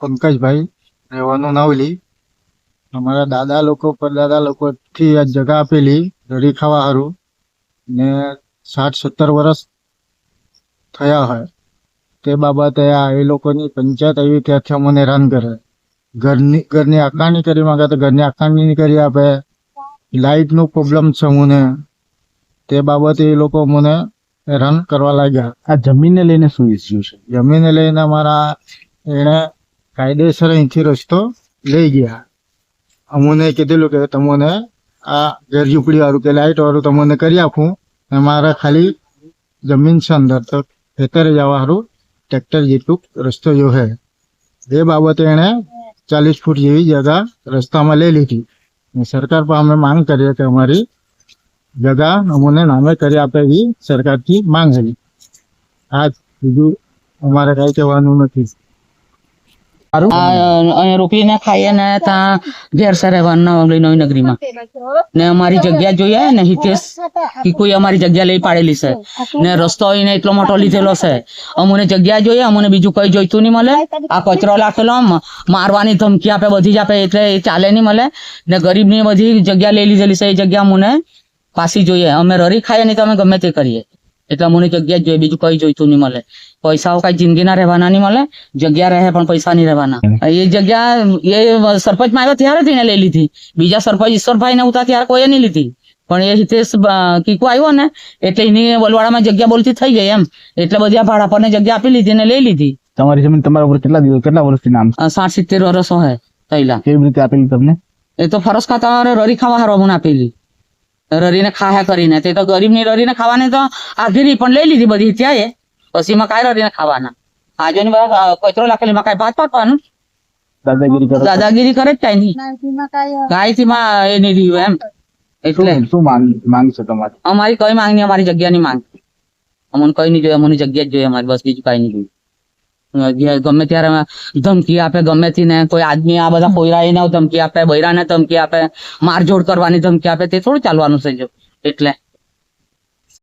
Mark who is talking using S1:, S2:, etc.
S1: પંકજભાઈ રહેવાનું નાવલી. અમારા દાદા લોકો પરદાદા લોકોથી આ જગા આપેલી દરી ખાવા સારું ને સાઠ સત્તર વર્ષ થયા હોય. તે બાબતે આ એ લોકોની પંચાયત આવી ત્યાંથી અમને હેરાન કરે. ઘરની ઘરની આકારણી કરી માંગે તો ઘરની આકારણી કરી આપે. લાઇટનું પ્રોબ્લેમ છે મને તે બાબતે એ લોકો મને હેરાન કરવા લાગ્યા.
S2: આ જમીનને લઈને શું ઇસ્યુ છે?
S1: જમીનને લઈને મારા એણે કાયદેસર અહીંથી રસ્તો લઈ ગયા. અમને કીધેલું કે તમને આ ઝૂંપડી વાળું કે લાઇટ વાળું તમને કરી આપું ને મારે ખાલી જમીન છે અંદર, તો ખેતરે જવા સારું ટ્રેક્ટર જેટલું રસ્તો જો હે. એ બાબતે એણે ચાલીસ ફૂટ જેવી જગા રસ્તામાં લઈ લીધી. સરકાર પર અમે માંગ કરીએ કે અમારી જગા અમને નામે કરી આપે એવી સરકારથી માંગ હતી આ બીજું અમારે કાંઈ કહેવાનું નથી.
S3: અહીંયા રોપીને ખાઈએ ને ત્યાં ઘેરસા રહેવાનું નવી નગરીમાં. ને અમારી જગ્યા જોઈએ ને હિતેશ? કોઈ અમારી જગ્યા લઈ પાડેલી છે. ને રસ્તો એને એટલો મોટો લીધેલો છે. અમને જગ્યા જોઈએ અમને બીજું કઈ જોઈતું નહીં મળે. આ કચરો લાખેલો મારવાની ધમકી આપે, બધી જ આપે, એટલે એ ચાલે નહીં મળે. ને ગરીબની બધી જગ્યા લઈ લીધેલી છે, એ જગ્યા અમને પાછી જોઈએ. અમે રરી ખાઈએ નહીં તો અમે ગમે તે કરીએ. એટલે અમને જગ્યા જ જોઈએ. બીજું કઈ જોઈતું નહીં મળે. પૈસાઓ કઈ જિંદગીના રહેવાના નહીં મળે. જગ્યા રહે પણ પૈસા નહીં રહેવાના. એ જગ્યા એ સરપંચમાં આવ્યો ત્યારે તેને લઈ લીધી. બીજા સરપંચ ઈશ્વરભાઈ ને ઉતા ત્યારે કોઈએ નહીં લીધી. પણ એ હિતેશ કીકુ આવ્યો ને એટલે એની વલવાડામાં જગ્યા બોલતી થઈ ગઈ એમ. એટલે બધી આ ભાડા પરને જગ્યા આપી લીધી ને લઈ લીધી.
S2: તમારી જમીન તમારા ઉપર કેટલા દિવસ કેટલા વર્ષથી નામ
S3: સાઠ સિત્તેર વર્ષો હે થયેલા
S2: કેવી રીતે આપેલી તમને?
S3: એ તો ફરસ ખાતા રરી ખાવા હારવા મને આપેલી. રરીને ખાયા કરીને. તે તો ગરીબની રરીને ખાવાની તો આધીરી પણ લઈ લીધી બધી ત્યાં પછી માં કાંઈ રરીને ખાવાના. આજે કચરો લાખેલી માં કાંઈ ભાત પાકવાનું
S2: દાદાગીરી કરે
S3: જ કાંઈ નહીં. ગાયથી માં એ નહીં રહ્યું એમ. એટલે.
S2: શું માંગ તમારી?
S3: અમારી કઈ માંગ નહીં અમારી જગ્યાની માંગ. અમને કઈ નહીં જોઈએ અમને જગ્યા જ જોઈએ અમારી બસ બીજું કઈ નહીં જોઈએ જે ગમે ત્યારે ધમકી આપે, ગમે ને કોઈ આદમી આ બધા કોયરા એને ધમકી આપે, બૈરાને ધમકી આપે, મારઝોડ કરવાની ધમકી આપે, તે થોડું ચાલવાનું છે એટલે